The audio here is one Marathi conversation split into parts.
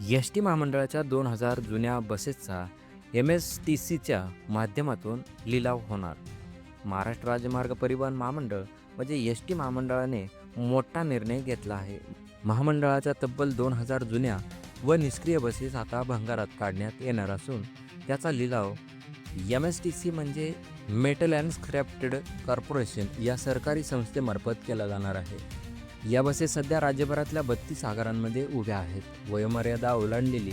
एस टी महामंडळाच्या दोन हजार जुन्या बसेसचा एम एस टी सीच्या माध्यमातून लिलाव होणार. महाराष्ट्र राज्य मार्ग परिवहन महामंडळ म्हणजे एस टी महामंडळाने मोठा निर्णय घेतला आहे. महामंडळाच्या तब्बल दोन हजार जुन्या व निष्क्रिय बसेस आता भंगारात काढण्यात येणार असून त्याचा लिलाव एम एस टी सी म्हणजे metal and scrap trade corporation या सरकारी संस्थेमार्फत केला जाणार आहे. या बसेस सध्या राज्यभरातल्या बत्तीस आगारांमध्ये उभ्या आहेत. वयोमर्यादा ओलांडलेली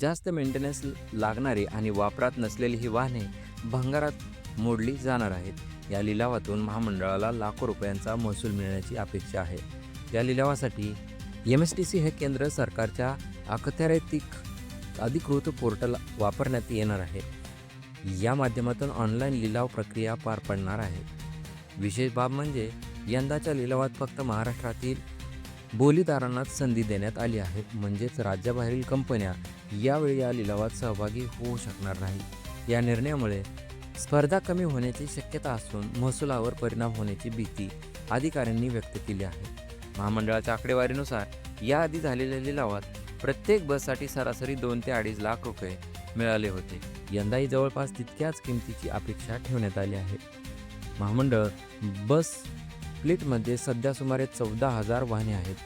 जास्त मेंटेनन्स लागणारी आणि वापरात नसलेली ही वाहने भंगारात मोडली जाणार आहेत. या लिलावातून महामंडळाला लाखो रुपयांचा महसूल मिळण्याची अपेक्षा आहे. या लिलावासाठी एम एस टी सी हे केंद्र सरकारच्या अखत्यारीतिक अधिकृत पोर्टल वापरण्यात येणार आहे. या माध्यमातून ऑनलाईन लिलाव प्रक्रिया पार पडणार आहे. विशेष बाब म्हणजे यंदाच्या लिलावात फक्त महाराष्ट्रातील बोलीदारांनाच संधी देण्यात आली आहे. म्हणजेच राज्याबाहेरील कंपन्या यावेळी या लिलावात सहभागी होऊ शकणार नाही या निर्णयामुळे स्पर्धा कमी होण्याची शक्यता असून महसुलावर परिणाम होण्याची भीती अधिकाऱ्यांनी व्यक्त केली आहे. महामंडळाच्या आकडेवारीनुसार याआधी झालेल्या लिलावात प्रत्येक बससाठी सरासरी दोन ते अडीच लाख रुपये मिळाले होते. यंदाही जवळपास तितक्याच किमतीची अपेक्षा ठेवण्यात आली आहे. महामंडळ बस फ्लीटमध्ये सध्या सुमारे चौदा हजार वाहने आहेत.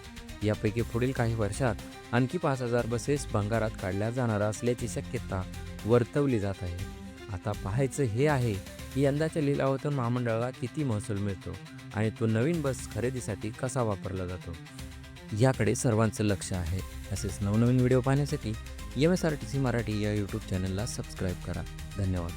यापैकी पुढील काही वर्षात आणखी पाच हजार बसेस भंगारात काढल्या जाणार असल्याची शक्यता वर्तवली जात आहे. आता पाहायचं हे आहे की यंदाच्या लिलावातून महामंडळाला किती महसूल मिळतो आणि तो नवीन बस खरेदीसाठी कसा वापरला जातो? याकडे सर्वांचं लक्ष आहे. तसेच नवनवीन व्हिडिओ पाहण्यासाठी M S R T C Marathi या यूट्यूब चॅनलला सबस्क्राईब करा. धन्यवाद.